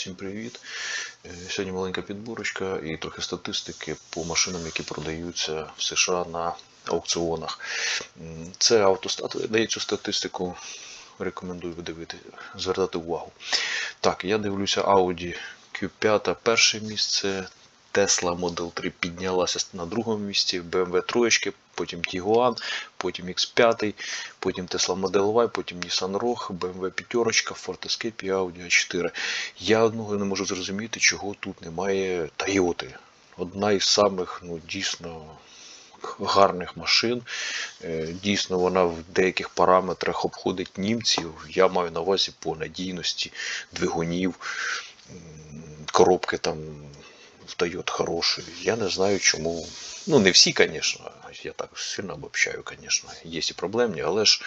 Всім привіт. Е, Сьогодні маленька підборочка і трохи статистики по машинам, які продаються в США на аукціонах. Це автостат дає цю статистику. Рекомендую видивити, звертати увагу. Так, я дивлюся Audi Q5 перше місце. Tesla Model 3 піднялася на другому місці, BMW 3, потім Tiguan, потім X5, потім Tesla Model Y, потім Nissan Rogue, BMW 5, Ford Escape і Audi A4. Я одного не можу зрозуміти, чого тут немає Toyota. Одна із самих ну, дійсно гарних машин. Е, Дійсно, вона в деяких параметрах обходить німців. Я маю на увазі по надійності двигунів, коробки там в Toyota хороші. Я не знаю, чому. Ну, не всі, звісно, я так сильно обобщаю, звісно, є і проблемні, але ж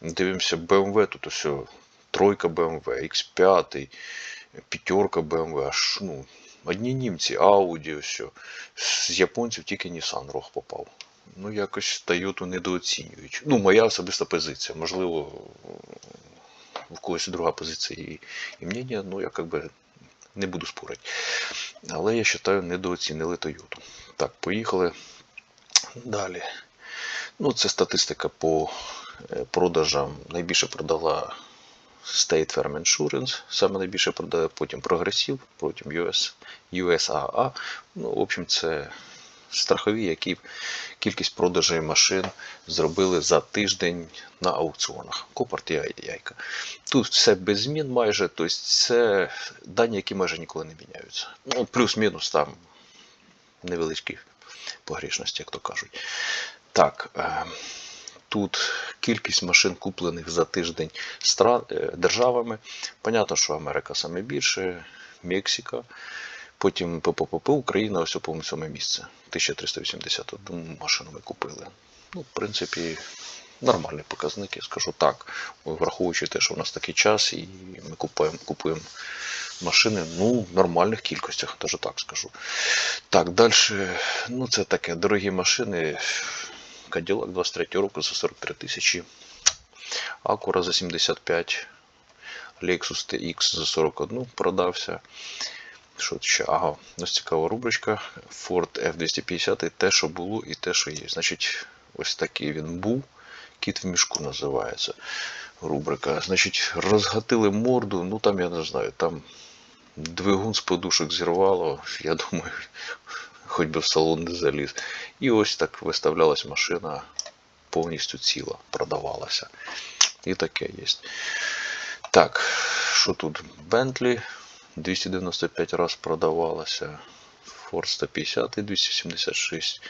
дивимося, BMW тут ось тройка BMW, X5, п'ятерка BMW, аж ну, одні німці, Audi, ось. З японців тільки Nissan Rogue попав. Ну, якось Toyota недооцінюють. Ну, моя особиста позиція. Можливо, в когось друга позиція і, і мнення, ну я как не буду спорити. Але я вважаю, недооцінили Toyota. Так, поїхали далі. Ну, це статистика по е, продажам. Найбільше продала State Farm Insurance, саме найбільше продає, потім прогресів, потім US, USAA. Ну, в общем, це страхові, які кількість продажей машин зробили за тиждень на аукціонах. Копарт і яйка. Тут все без змін майже, тобто це дані, які майже ніколи не міняються. Ну, плюс-мінус там невеличкі погрішності, як то кажуть. Так, е, тут кількість машин куплених за тиждень е, державами. Понятно, що Америка саме більше, Мексика. Потім ППП Україна, ось по сьоме місце. 1381 машину ми купили. Ну, в принципі, нормальні показники, скажу так. Враховуючи те, що в нас такий час, і ми купуємо, купуємо машини ну, в нормальних кількостях, навіть так скажу. Так, далі, ну це таке, дорогі машини. Cadillac 23 року за 43 тисячі. Acura за 75. Lexus TX за 41 продався. Що ще? Ага, ось цікава рубричка. Ford F250, і те, що було, і те, що є. Значить, ось такий він був. Кіт в мішку називається рубрика. Значить, розгатили морду, ну там я не знаю, там двигун з подушок зірвало, я думаю, хоч би в салон не заліз. І ось так виставлялась машина повністю ціла, продавалася. І таке є. Так, що тут? Bentley 295 раз продавалася. Ford 150 276.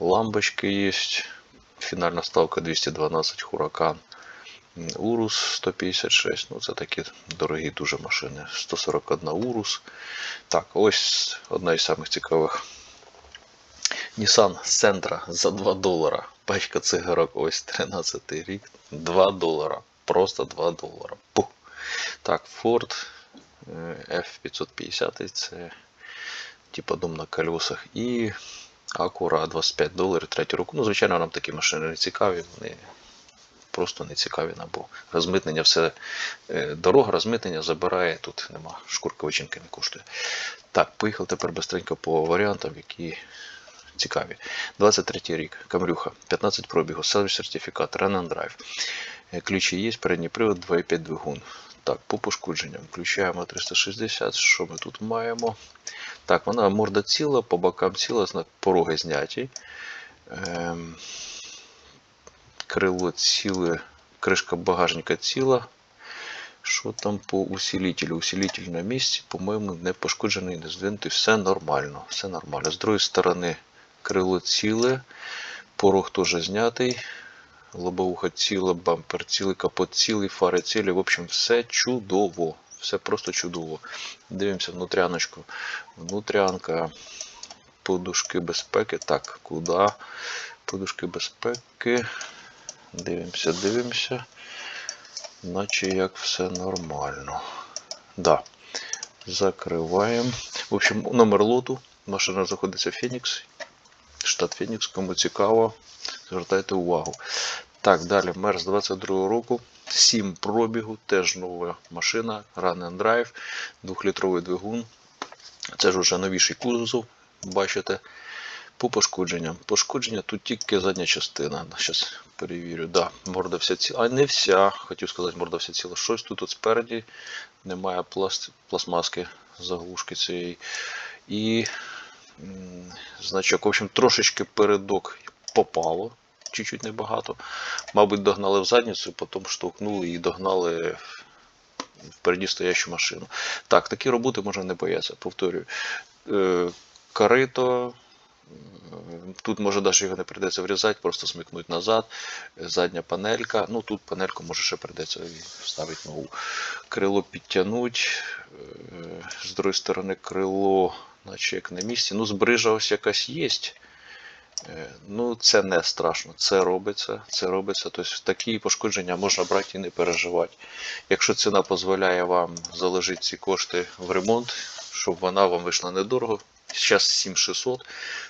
Ламбочки є. Фінальна ставка 212 Huracan. Урус 156. Ну, це такі дорогі дуже машини. 141 Урус. Так, ось одна із самих цікавих. Nissan Sentra за 2 долара. Пачка цигарок ось 13 рік. 2 долара. Просто 2 долара. Пух. Так, Ford F550 це типа дом на колесах. І Acura 25 доларів третю року. Ну, звичайно, нам такі машини не цікаві. Вони просто не цікаві нам, бо розмитнення все. е, Дорога розмитнення забирає, тут нема шкурка вичинки не коштує. Так, поїхав тепер быстренько по варіантам, які цікаві. 23 рік, Камрюха, 15 пробігу, сервіс сертифікат, Run and Drive. Е, Ключі є, передній привод, 2,5 двигун. Так, по пошкодженням. Включаємо 360. Що ми тут маємо? Так, вона морда ціла, по бокам ціла, знак пороги зняті. Ем, крило ціле, кришка багажника ціла. Що там по усилителю? Усилитель на місці, по-моєму, не пошкоджений, не здвинутий, все нормально. Все нормально. З другої сторони, крило ціле, порог теж знятий. Лобовуха ціла, бампер цілий, капот цілий, фари цілі. В общем, все чудово. Все просто чудово. Дивимося внутряночку. Внутрянка, подушки безпеки. Так, куди? Подушки безпеки. Дивимося, дивимося. Наче як все нормально. Да. Закриваємо. В общем, номер лоту. Машина знаходиться Фенікс. Штат Фенікс, кому цікаво, звертайте увагу. Так, далі мерз 22 року. 7 пробігу, теж нова машина, Run and Drive, 2-літровий двигун. Це ж уже новіший кузов, бачите. По пошкодженням. Пошкодження тут тільки задня частина. Зараз перевірю. Да, морда вся ціла. А не вся. Хотів сказати, морда вся ціла. Щось тут от спереді немає пласт... пластмаски заглушки цієї. І значок, в общем, трошечки передок попало. Чуть-чуть небагато. Мабуть, догнали в задницю, потім штовхнули і догнали впереді стоящу машину. Так, такі роботи можна не боятися. Повторюю. Е, Корито, Тут може навіть його не прийдеться врізати, просто смикнути назад. Задня панелька. Ну тут панельку може ще прийдеться вставити нову. Крило підтягнуть. Е, З другої сторони крило, наче як на місці. Ну, збрижа ось якась є. Е, Ну, це не страшно. Це робиться. Це робиться. Тобто такі пошкодження можна брати і не переживати. Якщо ціна дозволяє вам заложити ці кошти в ремонт, щоб вона вам вийшла недорого. Зараз 7600.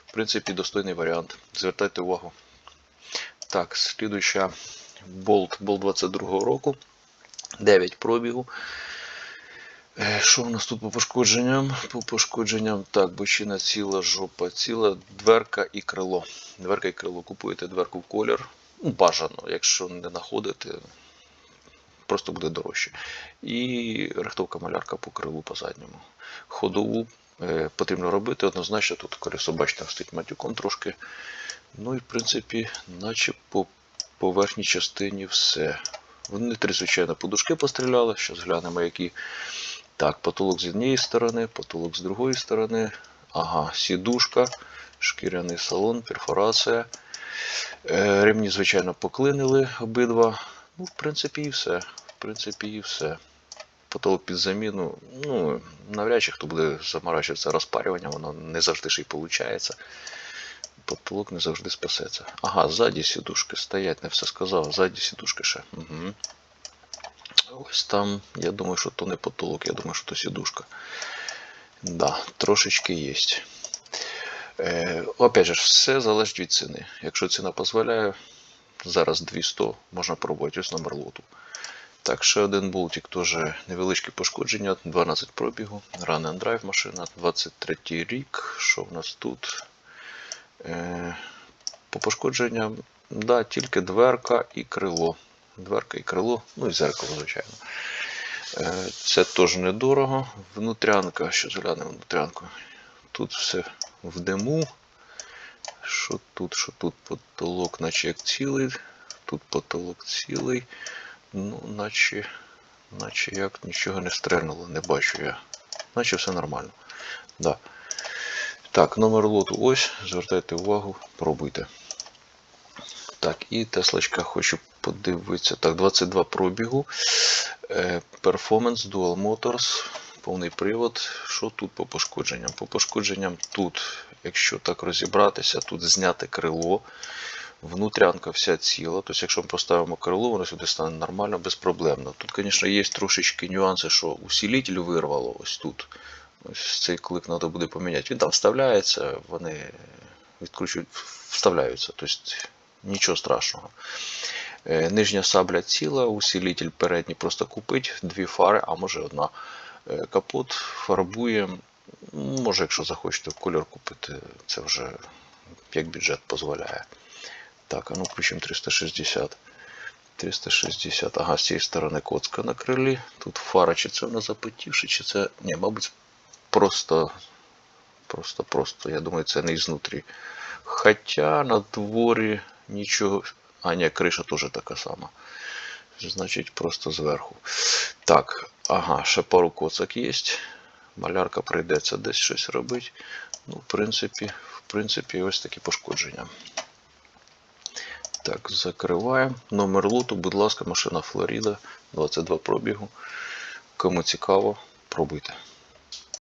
В принципі, достойний варіант. Звертайте увагу. Так, слідуюча болт, болт 22 року. 9 пробігу. Е, Що у нас тут по пошкодженням? По пошкодженням, так, бочина ціла, жопа ціла, дверка і крило. Дверка і крило. Купуєте дверку в колір. Ну, бажано, якщо не знаходите, просто буде дорожче. І рихтовка малярка по крилу по задньому. Ходову е, потрібно робити однозначно. Тут колесо, бачите, стоїть матюком трошки. Ну і в принципі, наче по поверхній частині все. Вони три, звичайно, подушки постріляли. Зараз глянемо, які. Так, потолок з однієї сторони, потолок з другої сторони. Ага, сідушка, шкіряний салон, перфорація. Е, ремні, звичайно, поклинили обидва. Ну, в принципі, і все. В принципі, і все. Потолок під заміну. Ну, навряд чи хто буде заморачуватися розпарюванням, воно не завжди ж і виходить. Потолок не завжди спасеться. Ага, ззаді сідушки стоять, не все сказав. Ззаді сідушки ще. Угу. Ось там, я думаю, що то не потолок, я думаю, що то сідушка. Да, трошечки є. Е, опять же, все залежить від ціни. Якщо ціна дозволяє, зараз 200 можна пробувати. Ось номер лоту. Так, ще один болтик, теж невеличке пошкодження, 12 пробігу, Run and Drive машина, 23 рік. Що в нас тут? Е, по пошкодженням, да, тільки дверка і крило. Дверка і крило, ну і зеркало, звичайно. Е, Це теж недорого. Внутрянка, що зглянемо внутрянку. Тут все в диму. Що тут, що тут потолок, наче як цілий. Тут потолок цілий. Ну, наче, наче як нічого не стрельнуло, не бачу я. Наче все нормально. Да. Так, номер лоту ось. Звертайте увагу, пробуйте. Так, і Теслочка хочу подивитися. Так, 22 пробігу. Е, Performance Dual Motors. Повний привод. Що тут по пошкодженням? По пошкодженням тут, якщо так розібратися, тут зняте крило. Внутрянка вся ціла. Тобто, якщо ми поставимо крило, воно сюди стане нормально, безпроблемно. Тут, звісно, є трошечки нюанси, що усилитель вирвало ось тут. Ось цей клик треба буде поміняти. Він там вставляється, вони відкручують, вставляються. Тобто нічого страшного. Е, Нижня сабля ціла, усилитель передній просто купить, дві фари, а може одна. Е, Капот фарбує. Може, якщо захочете кольор купити, це вже як бюджет дозволяє. Так, а ну включимо 360. 360. Ага, з цієї сторони коцка на крилі. Тут фара, чи це вона запотівши, чи це. Ні, мабуть, просто. Просто, просто. Я думаю, це не ізнутрі. Хоча на дворі нічого. А, ні, криша теж така сама. Значить, просто зверху. Так, ага, ще пару коцок є. Малярка прийдеться десь щось робити. Ну, в принципі, в принципі, ось такі пошкодження. Так, закриваємо. Номер лоту, будь ласка, машина Флоріда, 22 пробігу. Кому цікаво, пробуйте.